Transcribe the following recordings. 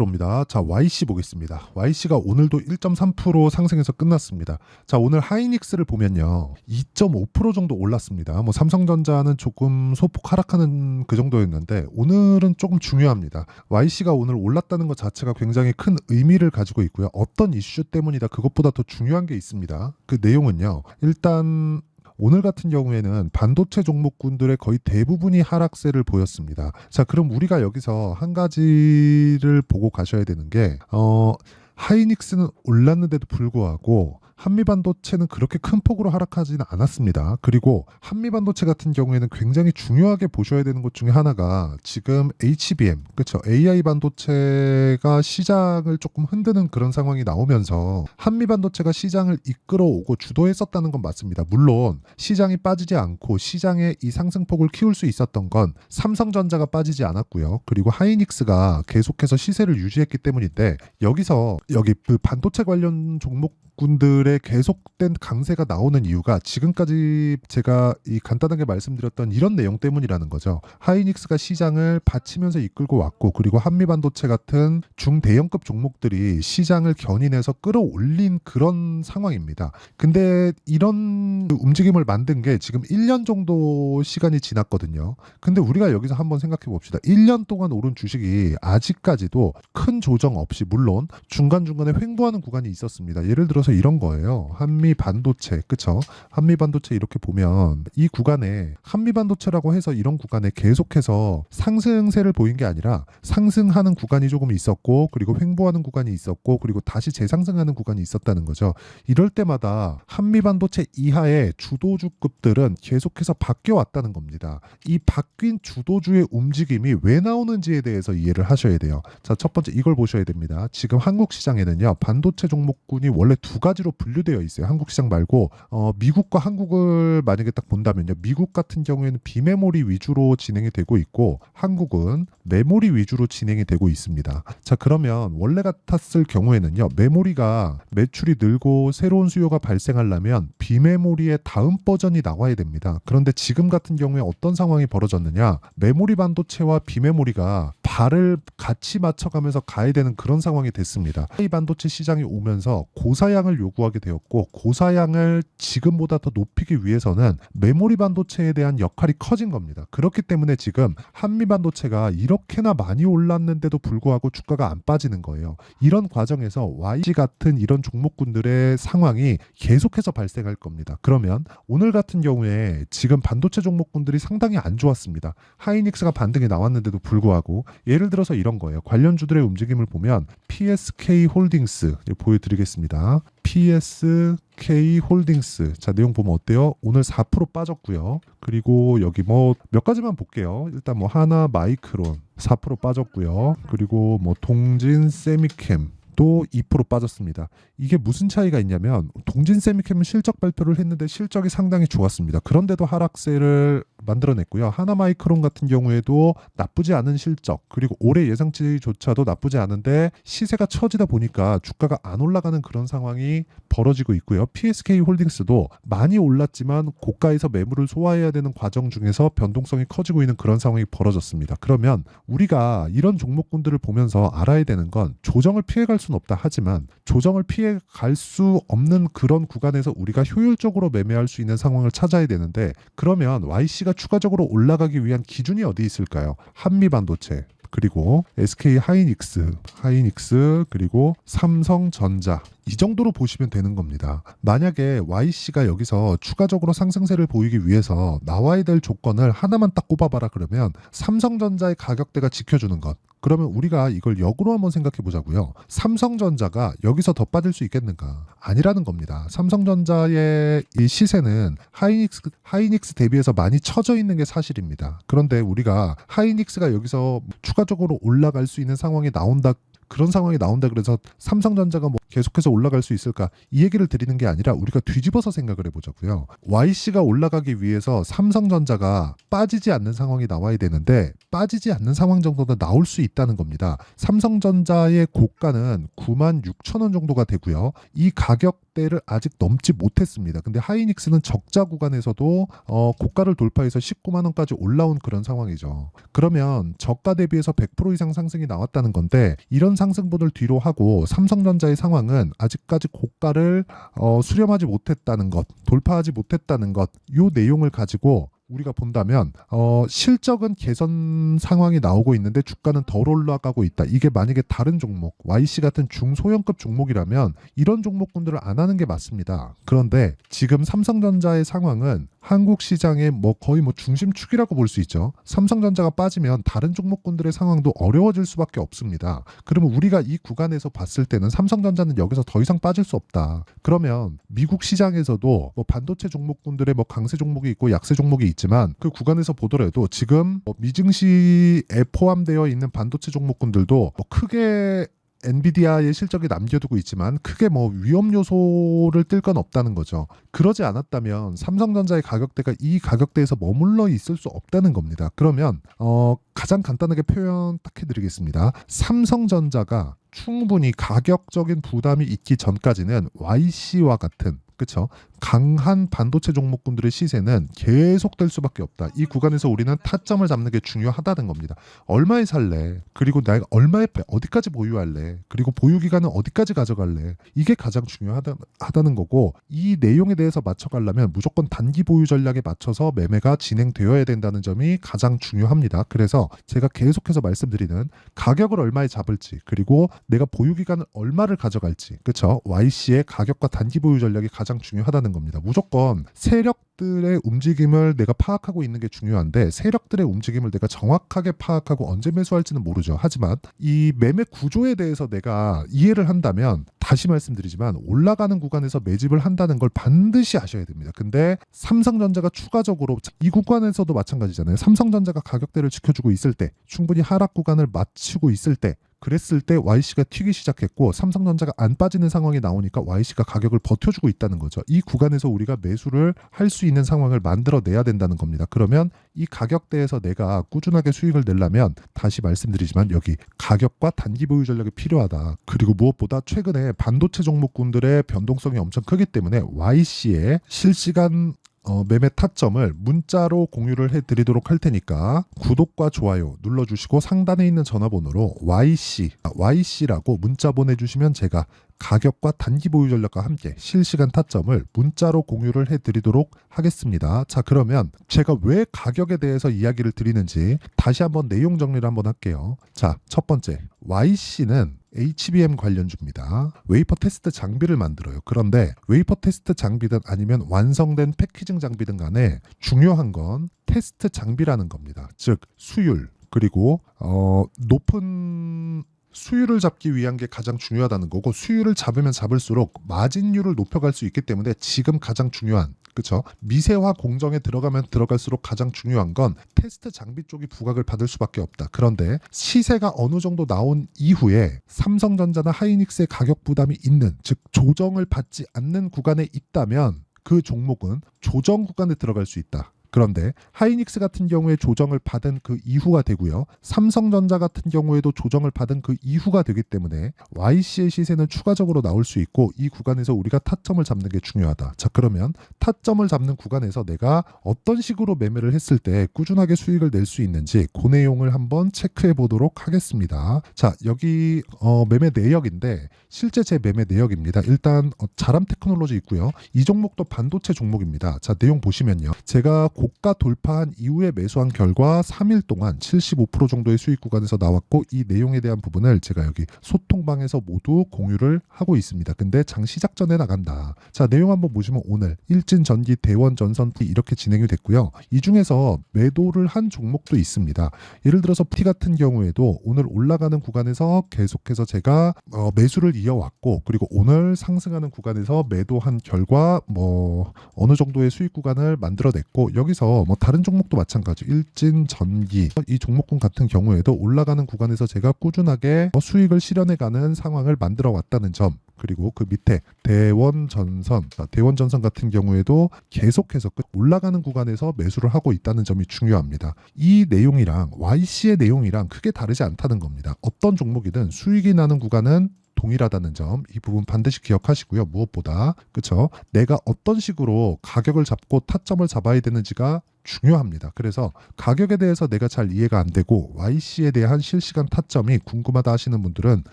프로입니다. 자, YC 보겠습니다. YC가 오늘도 1.3% 상승해서 끝났습니다. 자, 오늘 하이닉스를 보면요. 2.5% 정도 올랐습니다. 뭐 삼성전자는 조금 소폭 하락하는 그 정도였는데 오늘은 조금 중요합니다. YC가 오늘 올랐다는 것 자체가 굉장히 큰 의미를 가지고 있고요. 어떤 이슈 때문이다 그것보다 더 중요한 게 있습니다. 그 내용은요. 일단 오늘 같은 경우에는 반도체 종목군들의 거의 대부분이 하락세를 보였습니다. 자, 그럼 우리가 여기서 한 가지를 보고 가셔야 되는 게, 어, 하이닉스는 올랐는데도 불구하고 한미 반도체는 그렇게 큰 폭으로 하락하지는 않았습니다. 그리고 한미 반도체 같은 경우에는 굉장히 중요하게 보셔야 되는 것 중에 하나가 지금 HBM, 그렇죠? AI 반도체가 시장을 조금 흔드는 그런 상황이 나오면서 한미 반도체가 시장을 이끌어오고 주도했었다는 건 맞습니다. 물론 시장이 빠지지 않고 시장의 이 상승폭을 키울 수 있었던 건 삼성전자가 빠지지 않았고요. 그리고 하이닉스가 계속해서 시세를 유지했기 때문인데 여기서 여기 그 반도체 관련 종목 군들의 계속된 강세가 나오는 이유가 지금까지 제가 이 간단하게 말씀드렸던 이런 내용 때문이라는 거죠. 하이닉스가 시장을 받치면서 이끌고 왔고 그리고 한미반도체 같은 중대형급 종목들이 시장을 견인해서 끌어올린 그런 상황입니다. 근데 이런 움직임을 만든 게 지금 1년 정도 시간이 지났거든요. 근데 우리가 여기서 한번 생각해 봅시다. 1년 동안 오른 주식이 아직까지도 큰 조정 없이 물론 중간중간에 횡보하는 구간이 있었습니다. 예를 들어서 이런 거예요. 한미 반도체, 그쵸? 한미 반도체 이렇게 보면 이 구간에 한미 반도체라고 해서 이런 구간에 계속해서 상승세를 보인 게 아니라 상승하는 구간이 조금 있었고 그리고 횡보하는 구간이 있었고 그리고 다시 재상승하는 구간이 있었다는 거죠. 이럴 때마다 한미 반도체 이하의 주도주급들은 계속해서 바뀌어 왔다는 겁니다. 이 바뀐 주도주의 움직임이 왜 나오는지에 대해서 이해를 하셔야 돼요. 자, 첫 번째 이걸 보셔야 됩니다. 지금 한국 시장에는요. 반도체 종목군이 원래 두 가지로 분류되어 있어요. 한국 시장 말고 어, 미국과 한국을 만약에 딱 본다면요. 미국 같은 경우에는 비메모리 위주로 진행이 되고 있고 한국은 메모리 위주로 진행이 되고 있습니다. 자, 그러면 원래 같았을 경우에는요. 메모리가 매출이 늘고 새로운 수요가 발생하려면 비메모리의 다음 버전이 나와야 됩니다. 그런데 지금 같은 경우에 어떤 상황이 벌어졌느냐? 메모리 반도체와 비메모리가 발을 같이 맞춰가면서 가야 되는 그런 상황이 됐습니다. 이 반도체 시장이 오면서 고사양 을 요구하게 되었고 고사양을 지금보다 더 높이기 위해서는 메모리 반도체에 대한 역할이 커진 겁니다. 그렇기 때문에 지금 한미 반도체가 이렇게나 많이 올랐는데도 불구하고 주가가 안 빠지는 거예요. 이런 과정에서 YG 같은 이런 종목군들의 상황이 계속해서 발생할 겁니다. 그러면 오늘 같은 경우에 지금 반도체 종목군들이 상당히 안 좋았습니다. 하이닉스가 반등이 나왔는데도 불구하고 예를 들어서 이런 거예요. 관련주들의 움직임을 보면 PSK 홀딩스 보여드리겠습니다. PSK 홀딩스 자 내용 보면 어때요? 오늘 4% 빠졌고요. 그리고 여기 뭐 몇 가지만 볼게요. 일단 뭐 하나 마이크론 4% 빠졌고요. 그리고 뭐 동진 세미캠 또2% 빠졌습니다. 이게 무슨 차이가 있냐면 동진 세미캠은 실적 발표를 했는데 실적이 상당히 좋았습니다. 그런데도 하락세를 만들어냈고요. 하나마이크론 같은 경우에도 나쁘지 않은 실적 그리고 올해 예상치조차도 나쁘지 않은데 시세가 처지다 보니까 주가가 안 올라가는 그런 상황이 벌어지고 있고요. PSK 홀딩스도 많이 올랐지만 고가에서 매물을 소화해야 되는 과정 중에서 변동성이 커지고 있는 그런 상황이 벌어졌습니다. 그러면 우리가 이런 종목군들을 보면서 알아야 되는 건 조정을 피해갈 수는 없다 하지만 조정을 피해 갈 수 없는 그런 구간에서 우리가 효율적으로 매매할 수 있는 상황을 찾아야 되는데 그러면 YC가 추가적으로 올라가기 위한 기준이 어디 있을까요? 한미 반도체 그리고 SK 하이닉스, 하이닉스 그리고 삼성전자 이 정도로 보시면 되는 겁니다. 만약에 YC가 여기서 추가적으로 상승세를 보이기 위해서 나와야 될 조건을 하나만 딱 꼽아봐라 그러면 삼성전자의 가격대가 지켜주는 것. 그러면 우리가 이걸 역으로 한번 생각해 보자고요. 삼성전자가 여기서 더 빠질 수 있겠는가? 아니라는 겁니다. 삼성전자의 이 시세는 하이닉스, 하이닉스 대비해서 많이 처져 있는 게 사실입니다. 그런데 우리가 하이닉스가 여기서 추가적으로 올라갈 수 있는 상황이 나온다 그런 상황이 나온다 그래서 삼성전자가 뭐 계속해서 올라갈 수 있을까? 이 얘기를 드리는 게 아니라 우리가 뒤집어서 생각을 해보자고요. YC가 올라가기 위해서 삼성전자가 빠지지 않는 상황이 나와야 되는데 빠지지 않는 상황 정도는 나올 수 있다는 겁니다. 삼성전자의 고가는 9만 6천 원 정도가 되고요. 이 가격대를 아직 넘지 못했습니다. 근데 하이닉스는 적자 구간에서도 어, 고가를 돌파해서 19만 원까지 올라온 그런 상황이죠. 그러면 저가 대비해서 100% 이상 상승이 나왔다는 건데 이런 상승분을 뒤로 하고 삼성전자의 상황 은 아직까지 고가를 어, 수렴하지 못했다는 것, 돌파하지 못했다는 것, 요 내용을 가지고 우리가 본다면 어, 실적은 개선 상황이 나오고 있는데 주가는 덜 올라가고 있다. 이게 만약에 다른 종목, YC 같은 중소형급 종목이라면 이런 종목군들을 안 하는 게 맞습니다. 그런데 지금 삼성전자의 상황은 한국 시장의 뭐 거의 뭐 중심축이라고 볼 수 있죠. 삼성전자가 빠지면 다른 종목군들의 상황도 어려워질 수밖에 없습니다. 그러면 우리가 이 구간에서 봤을 때는 삼성전자는 여기서 더 이상 빠질 수 없다. 그러면 미국 시장에서도 뭐 반도체 종목군들의 뭐 강세 종목이 있고 약세 종목이 있지만 그 구간에서 보더라도 지금 뭐 미증시에 포함되어 있는 반도체 종목군들도 뭐 크게 엔비디아의 실적이 남겨두고 있지만 크게 뭐 위험 요소를 뜰 건 없다는 거죠. 그러지 않았다면 삼성전자의 가격대가 이 가격대에서 머물러 있을 수 없다는 겁니다. 그러면 어 가장 간단하게 표현 딱 해드리겠습니다. 삼성전자가 충분히 가격적인 부담이 있기 전까지는 YC와 같은 그렇죠. 강한 반도체 종목군들의 시세는 계속될 수밖에 없다. 이 구간에서 우리는 타점을 잡는 게 중요하다는 겁니다. 얼마에 살래? 그리고 내가 얼마에 배- 어디까지 보유할래? 그리고 보유 기간은 어디까지 가져갈래? 이게 가장 중요하다, 하다는 거고 이 내용에 대해서 맞춰가려면 무조건 단기 보유 전략에 맞춰서 매매가 진행되어야 된다는 점이 가장 중요합니다. 그래서 제가 계속해서 말씀드리는 가격을 얼마에 잡을지 그리고 내가 보유 기간을 얼마를 가져갈지 그렇죠? YC의 가격과 단기 보유 전략이 가장 중요하다는 겁니다. 무조건 세력들의 움직임을 내가 파악하고 있는 게 중요한데 세력들의 움직임을 내가 정확하게 파악하고 언제 매수할지는 모르죠. 하지만 이 매매 구조에 대해서 내가 이해를 한다면 다시 말씀드리지만 올라가는 구간에서 매집을 한다는 걸 반드시 아셔야 됩니다. 근데 삼성전자가 추가적으로 이 구간에서도 마찬가지잖아요. 삼성전자가 가격대를 지켜주고 있을 때 충분히 하락 구간을 맞추고 있을 때 그랬을 때 YC가 튀기 시작했고 삼성전자가 안 빠지는 상황이 나오니까 YC가 가격을 버텨주고 있다는 거죠. 이 구간에서 우리가 매수를 할 수 있는 상황을 만들어내야 된다는 겁니다. 그러면 이 가격대에서 내가 꾸준하게 수익을 내려면 다시 말씀드리지만 여기 가격과 단기 보유 전략이 필요하다. 그리고 무엇보다 최근에 반도체 종목군들의 변동성이 엄청 크기 때문에 YC의 실시간 어, 매매 타점을 문자로 공유를 해드리도록 할 테니까 구독과 좋아요 눌러주시고 상단에 있는 전화번호로 YC, 아, YC라고 문자 보내주시면 제가 가격과 단기 보유 전략과 함께 실시간 타점을 문자로 공유를 해드리도록 하겠습니다. 자 그러면 제가 왜 가격에 대해서 이야기를 드리는지 다시 한번 내용 정리를 한번 할게요. 자 첫 번째 YC는 HBM 관련주입니다. 웨이퍼 테스트 장비를 만들어요. 그런데 웨이퍼 테스트 장비든 아니면 완성된 패키징 장비든 간에 중요한 건 테스트 장비라는 겁니다. 즉 수율 그리고 어, 높은 수율을 잡기 위한 게 가장 중요하다는 거고 수율을 잡으면 잡을수록 마진율을 높여갈 수 있기 때문에 지금 가장 중요한 그렇죠 미세화 공정에 들어가면 들어갈수록 가장 중요한 건 테스트 장비 쪽이 부각을 받을 수밖에 없다. 그런데 시세가 어느 정도 나온 이후에 삼성전자나 하이닉스의 가격 부담이 있는 즉 조정을 받지 않는 구간에 있다면 그 종목은 조정 구간에 들어갈 수 있다. 그런데 하이닉스 같은 경우에 조정을 받은 그 이후가 되고요. 삼성전자 같은 경우에도 조정을 받은 그 이후가 되기 때문에 YC의 시세는 추가적으로 나올 수 있고 이 구간에서 우리가 타점을 잡는 게 중요하다. 자 그러면 타점을 잡는 구간에서 내가 어떤 식으로 매매를 했을 때 꾸준하게 수익을 낼 수 있는지 그 내용을 한번 체크해 보도록 하겠습니다. 자 여기 어, 매매 내역인데 실제 제 매매 내역입니다. 일단 어, 자람 테크놀로지 있고요. 이 종목도 반도체 종목입니다. 자 내용 보시면요. 제가 고가 돌파한 이후에 매수한 결과 3일 동안 75% 정도의 수익 구간에서 나왔고 이 내용에 대한 부분을 제가 여기 소통방에서 모두 공유를 하고 있습니다. 근데 장 시작 전에 나간다. 자 내용 한번 보시면 오늘 일진 전기 대원 전선 이렇게 진행이 됐고요. 이 중에서 매도를 한 종목도 있습니다. 예를 들어서 T 같은 경우에도 오늘 올라가는 구간에서 계속해서 제가 어, 매수를 이어왔고 그리고 오늘 상승하는 구간에서 매도한 결과 뭐 어느 정도의 수익 구간을 만들어냈고 여기 서 뭐 다른 종목도 마찬가지 일진 전기 이 종목군 같은 경우에도 올라가는 구간에서 제가 꾸준하게 어, 수익을 실현해가는 상황을 만들어 왔다는 점 그리고 그 밑에 대원전선, 아, 대원전선 같은 경우에도 계속해서 끝- 올라가는 구간에서 매수를 하고 있다는 점이 중요합니다. 이 내용이랑 YC의 내용이랑 크게 다르지 않다는 겁니다. 어떤 종목이든 수익이 나는 구간은 동일하다는 점 이 부분 반드시 기억하시고요. 무엇보다 그쵸 내가 어떤 식으로 가격을 잡고 타점을 잡아야 되는지가 중요합니다. 그래서 가격에 대해서 내가 잘 이해가 안 되고 YC에 대한 실시간 타점이 궁금하다 하시는 분들은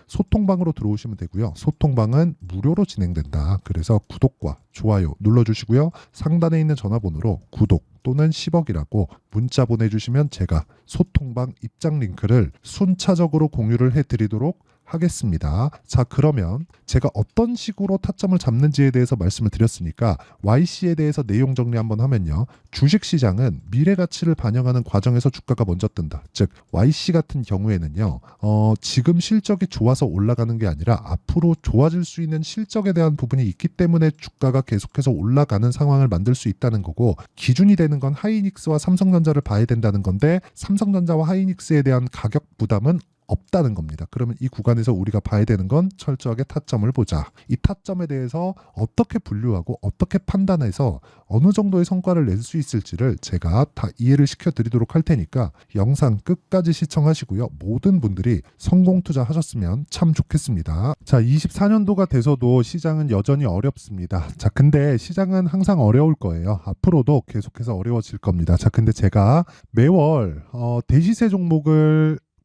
소통방으로 들어오시면 되고요. 소통방은 무료로 진행된다. 그래서 구독과 좋아요 눌러주시고요. 상단에 있는 전화번호로 구독 또는 10억이라고 문자 보내주시면 제가 소통방 입장 링크를 순차적으로 공유를 해드리도록 하겠습니다. 자, 그러면 제가 어떤 식으로 타점을 잡는지에 대해서 말씀을 드렸으니까 YC에 대해서 내용 정리 한번 하면요. 주식 시장은 미래 가치를 반영하는 과정에서 주가가 먼저 뜬다. 즉 YC 같은 경우에는요. 어, 지금 실적이 좋아서 올라가는 게 아니라 앞으로 좋아질 수 있는 실적에 대한 부분이 있기 때문에 주가가 계속해서 올라가는 상황을 만들 수 있다는 거고 기준이 되는 건 하이닉스와 삼성전자를 봐야 된다는 건데 삼성전자와 하이닉스에 대한 가격 부담은 없다는 겁니다. 그러면 이 구간에서 우리가 봐야 되는 건 철저하게 타점을 보자. 이 타점에 대해서 어떻게 분류하고 어떻게 판단해서 어느 정도의 성과를 낼 수 있을지를 제가 다 이해를 시켜 드리도록 할 테니까 영상 끝까지 시청하시고요. 모든 분들이 성공 투자하셨으면 참 좋겠습니다. 자, 24년도가 돼서도 시장은 여전히 어렵습니다. 자, 근데 시장은 항상 어려울 거예요. 앞으로도 계속해서 어려워질 겁니다. 자, 근데 제가 매월 어, 대시세 종목을